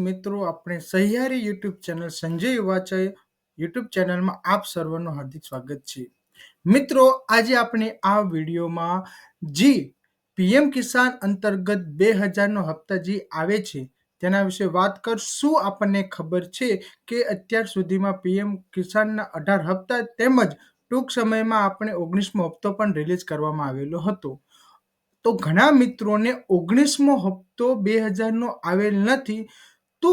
મિત્રો, આપણે સહિયારી યુટ્યુબ ચેનલ સંજય વાચાય યુટ્યુબ ચેનલમાં આપ સર્વનું હાર્દિક સ્વાગત છે. મિત્રો, આજે આપણે આ વિડીયોમાં જી પીએમ કિસાન અંતર્ગત બે હજારનો હપ્તા જે આવે છે, તેના વિશે વાત કરશું આપણને ખબર છે કે અત્યાર સુધીમાં પીએમ કિસાનના અઢાર હપ્તા તેમજ ટૂંક સમયમાં આપણે ઓગણીસમો હપ્તો પણ રિલીઝ કરવામાં આવેલો હતો. તો ઘણા મિત્રોને ઓગણીસમો હપ્તો બે હજારનો આવેલ નથી તો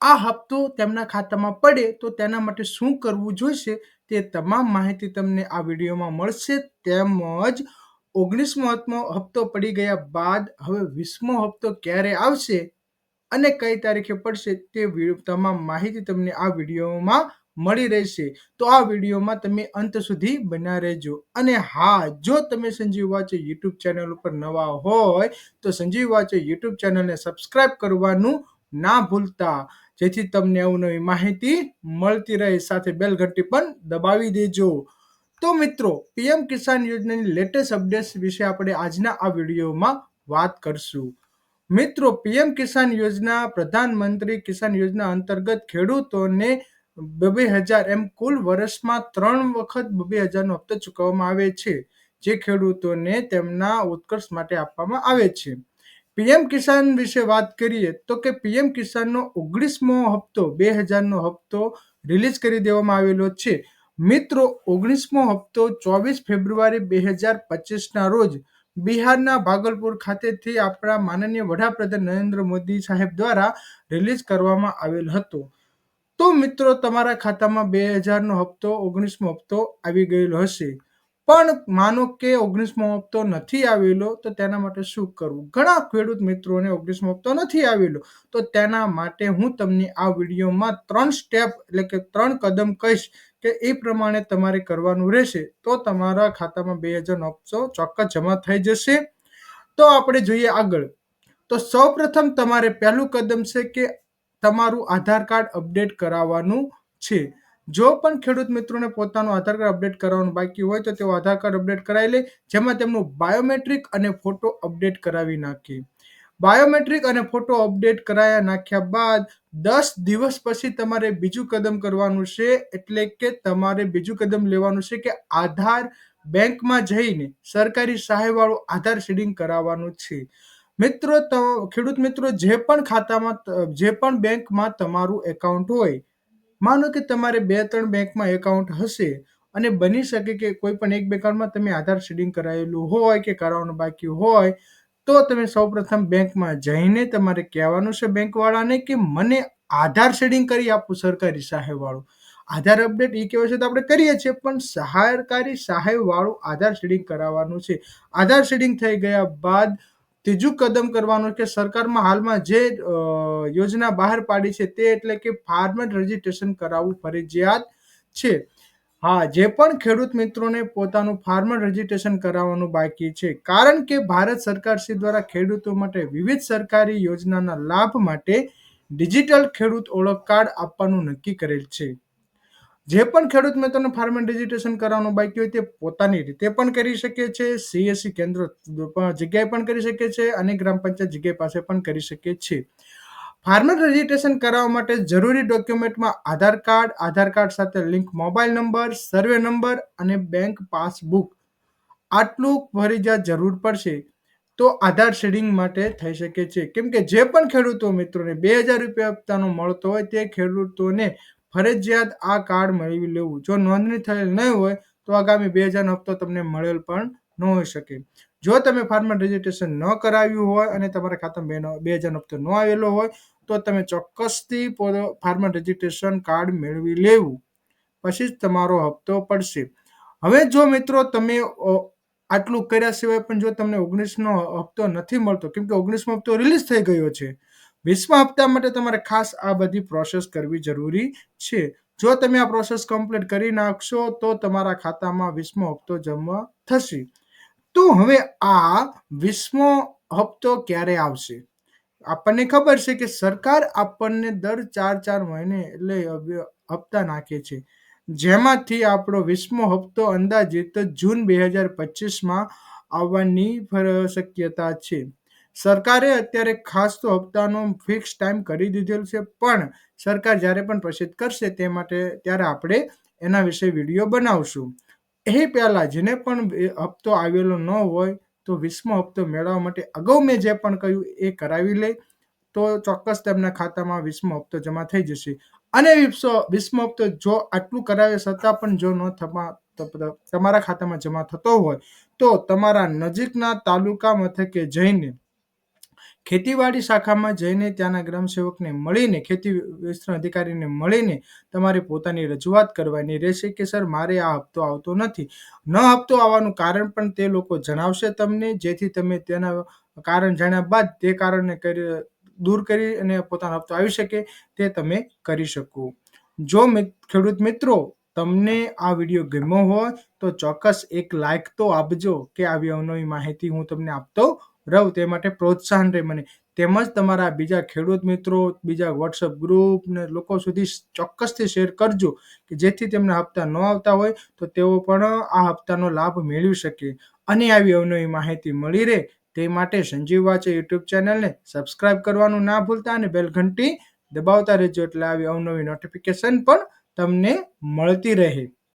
આ હપ્તો તેમના ખાતામાં પડે તો તેના માટે શું કરવું જોઈશે તે તમામ માહિતી તમને આ વિડીયોમાં મળશે. તેમજ ઓગણીસમો હપ્તો પડી ગયા બાદ હવે વીસમો હપ્તો ક્યારે આવશે અને કઈ તારીખે પડશે તે તમામ માહિતી તમને આ વિડીયોમાં મળી રહેશે. તો આ વિડીયોમાં તમે અંત સુધી બન્યા રહેજો. અને હા, જો તમે સંજીવ વાચે યુટ્યુબ ચેનલ ઉપર નવા હોય તો સંજીવ વાચે યુટ્યુબ ચેનલને સબસ્ક્રાઇબ કરવાનું ના ભૂલતા. જેથી તમને અવનવી માહિતી મળતી રહે. સાથે બેલ ઘંટી પણ દબાવી દેજો. તો મિત્રો, પીએમ કિસાન યોજનાની લેટેસ્ટ અપડેટ્સ વિશે આપણે આજના આ વિડીયોમાં વાત કરશું. મિત્રો, પીએમ કિસાન યોજના પ્રધાનમંત્રી કિસાન યોજના અંતર્ગત ખેડૂતોને બબે હજાર એમ કુલ વર્ષમાં ત્રણ વખત બબે હજારનો હપ્તો ચૂકવવામાં આવે છે, જે ખેડૂતોને તેમના ઉત્કર્ષ માટે આપવામાં આવે છે. પીએમ કિસાન વિશે વાત કરીએ તો કે પીએમ કિસાનનો ઓગણીસમો હપ્તો બે હજારનો હપ્તો રિલીઝ કરી દેવામાં આવેલો છે. મિત્રો, ઓગણીસમો હપ્તો ચોવીસ ફેબ્રુઆરી બે હજાર પચીસના રોજ બિહારના ભાગલપુર ખાતેથી આપણા માનનીય વડાપ્રધાન નરેન્દ્ર મોદી સાહેબ દ્વારા રિલીઝ કરવામાં આવેલ હતો. તો મિત્રો, તમારા ખાતામાં બે હજારનો હપ્તો, ઓગણીસમો હપ્તો આવી ગયેલો હશે. પણ માનો કે ઓગણીસમો હપ્તો નથી આવેલો, તો તેના માટે શું કરવું? ઘણા ખેડૂત મિત્રોને ઓગણીસમો હપ્તો નથી આવેલો, તો તેના માટે હું તમને આ વિડીયોમાં ત્રણ સ્ટેપ એટલે કે ત્રણ કદમ કહીશ કે એ પ્રમાણે તમારે કરવાનું રહેશે. તો તમારા ખાતામાં બે હજાર નવસો ચોક્કસ જમા થઈ જશે. તો આપણે જોઈએ આગળ. તો સૌપ્રથમ તમારે પહેલું કદમ છે કે તમારું આધાર કાર્ડ અપડેટ કરાવવાનું છે. જો પણ ખેડૂત મિત્રોને પોતાનું આધાર કાર્ડ અપડેટ કરવાનું બાકી હોય તો તેઓ આધાર કાર્ડ અપડેટ કરાવી લે, જેમાં તેમનું બાયોમેટ્રિક અને ફોટો અપડેટ કરાવી નાખે. બાયોમેટ્રિક અને ફોટો અપડેટ કરાયા નાખ્યા બાદ દસ દિવસ પછી તમારે બીજું કદમ કરવાનું છે, એટલે કે તમારે બીજું કદમ લેવાનું છે કે આધાર બેંકમાં જઈને સરકારી સહાયવાળું આધાર સીડિંગ કરાવવાનું છે. મિત્રો ખેડૂત મિત્રો, જે પણ ખાતામાં, જે પણ બેંકમાં તમારું એકાઉન્ટ હોય માનો કે તમારે બે ત્રણ બેંકમાં એકાઉન્ટ હશે અને બની શકે કે કોઈ પણ એક એકાઉન્ટમાં તમે આધાર શેડિંગ કરાયેલું હોય કે કરાવવાનું બાકી હોય, તો તમે સૌપ્રથમ બેંકમાં જઈને તમારે કહેવાનું છે બેંકવાળાને કે મને આધાર શેડિંગ કરી આપું સરકારી સહાયવાળું. આધાર અપડેટ એ કહેવાય છે તો આપણે કરીએ છીએ, પણ સહાયકારી સહાયવાળું આધાર શેડિંગ કરાવવાનું છે. આધાર શેડિંગ થઈ ગયા બાદ ત્રીજું કદમ કરવાનું કે સરકારમાં હાલમાં જે યોજના બહાર પાડી છે તે એટલે કે ફાર્મર રજીસ્ટ્રેશન કરાવવું ફરજિયાત છે. હા, જે પણ ખેડૂત મિત્રોને પોતાનું ફાર્મર રજીસ્ટ્રેશન કરાવવાનું બાકી છે. કારણ કે ભારત સરકાર શ્રી દ્વારા ખેડૂતો માટે વિવિધ સરકારી યોજનાના લાભ માટે ડિજિટલ ખેડૂત ઓળખ કાર્ડ આપવાનું નક્કી કરેલ છે. જે પણ ખેડૂત મિત્રોને ફાર્મર રજીસ્ટ્રેશન કરવાનું બાકી હોય તે પોતાની રીતે પણ કરી શકે છે. સીએસસી કેન્દ્ર જગ્યાએ પણ કરી શકે છે અને ગ્રામ પંચાયત જગ્યાએ પાસે પણ કરી શકે છે. ફાર્મર રજીસ્ટ્રેશન કરાવવા માટે જરૂરી ડોક્યુમેન્ટમાં આધાર કાર્ડ આધાર કાર્ડ સાથે link mobile number survey number અને બેંક પાસબુક આટલું ફરજિયાત જરૂર પડશે તો આધાર શેડિંગ માટે થઈ શકે છે. કેમ કે જે પણ ખેડૂતો મિત્રોને બે હજાર રૂપિયા હપ્તાનો મળતો હોય તે ખેડૂતોને ફરજિયાત આ કાર્ડ મેળવી લેવું. જો નોંધણી થયેલ નહીં હોય, તો આગામી બે હજારનો હપ્તો તમને મળેલ પણ ન હોઈ શકે. જો તમે ફાર્મર રજિસ્ટ્રેશન ન કરાવ્યું હોય અને તમારા ખાતામાં બે હજારનો હપ્તો ન આવેલો હોય, તો તમે ચોક્કસથી ફાર્મર રજિસ્ટ્રેશન કાર્ડ મેળવી લેવું. પછી જ તમારો હપ્તો પડશે. હવે જો મિત્રો તમે આટલું કર્યા સિવાય પણ જો તમને ઓગણીસનો હપ્તો નથી મળતો, કેમ કે ઓગણીસમો હપ્તો રિલીઝ થઈ ગયો છે. વીસમા હપ્તા માટે તમારે ખાસ આ બધી પ્રોસેસ કરવી જરૂરી છે. જો તમે આ પ્રોસેસ કમ્પ્લીટ કરી નાખશો, તો તમારા ખાતામાં વીસમો હપ્તો જમા થશે. તો હવે આ વીસમો હપ્તો ક્યારે આવશે? આપણને ખબર છે કે સરકાર આપણને દર ચાર ચાર મહિને એટલે હપ્તા નાખે છે. જેમાંથી આપણો વીસમો હપ્તો અંદાજિત જૂન બે હજાર પચીસમાં આવવાની શક્યતા છે. સરકારે અત્યારે ખાસ તો હપ્તાનો ફિક્સ ટાઈમ કરી દીધેલ છે, પણ સરકાર જ્યારે પણ પ્રસિદ્ધ કરશે તે માટે ત્યારે આપણે એના વિશે વીડિયો બનાવશું. એ પહેલાં જેને પણ હપ્તો આવેલો ન હોય તો વીસમો હપ્તો મેળવવા માટે અગાઉ મેં જે પણ કહ્યું એ કરાવી લે, તો ચોક્કસ તેમના ખાતામાં વીસમો હપ્તો જમા થઈ જશે. અને વીસો, વીસમો હપ્તો જો આટલું કરાવ્યા છતાં પણ જો ન થવા તમારા ખાતામાં જમા થતો હોય, તો તમારા નજીકના તાલુકા મથકે જઈને ખેતીવાડી શાખામાં જઈને ત્યાંના ગ્રામસેવકને મળીને, ખેતી વિસ્તરણ અધિકારીને મળીને તમારે પોતાની રજૂઆત કરવાની રહેશે કે, સર, મારે આ હપ્તો આવતો નથી. ન હપ્તો આવવાનું કારણ પણ તે લોકો જણાવશે તમને, જેથી તમે તેના કારણ જાણ્યા બાદ તે કારણને કરી, દૂર કરી અને પોતાનો હપ્તો આવી શકે તે તમે કરી શકો. જો ખેડૂત મિત્રો, તમને આ વીડિયો ગમ્યો હોય, તો ચોક્કસ એક લાઈક તો આપજો કે આવી અવનવી માહિતી હું તમને આપતો રહું, તે માટે પ્રોત્સાહન રહે મને. તેમજ તમારા બીજા ખેડૂત મિત્રો, બીજા વોટ્સઅપ ગ્રુપ ને લોકો સુધી ચોક્કસથી શેર કરજો કે જેથી તેમને હપ્તા ન આવતા હોય, તો તેઓ પણ આ હપ્તાનો લાભ મેળવી શકે. અને આવી અવનવી માહિતી મળી રહે, તે માટે સંજીવ વાચે યુટ્યુબ ચેનલને સબસ્ક્રાઇબ કરવાનું ના ભૂલતા અને બેલ ઘંટી દબાવતા રહેજો, એટલે આવી અવનવી નોટિફિકેશન પણ તમને મળતી રહે.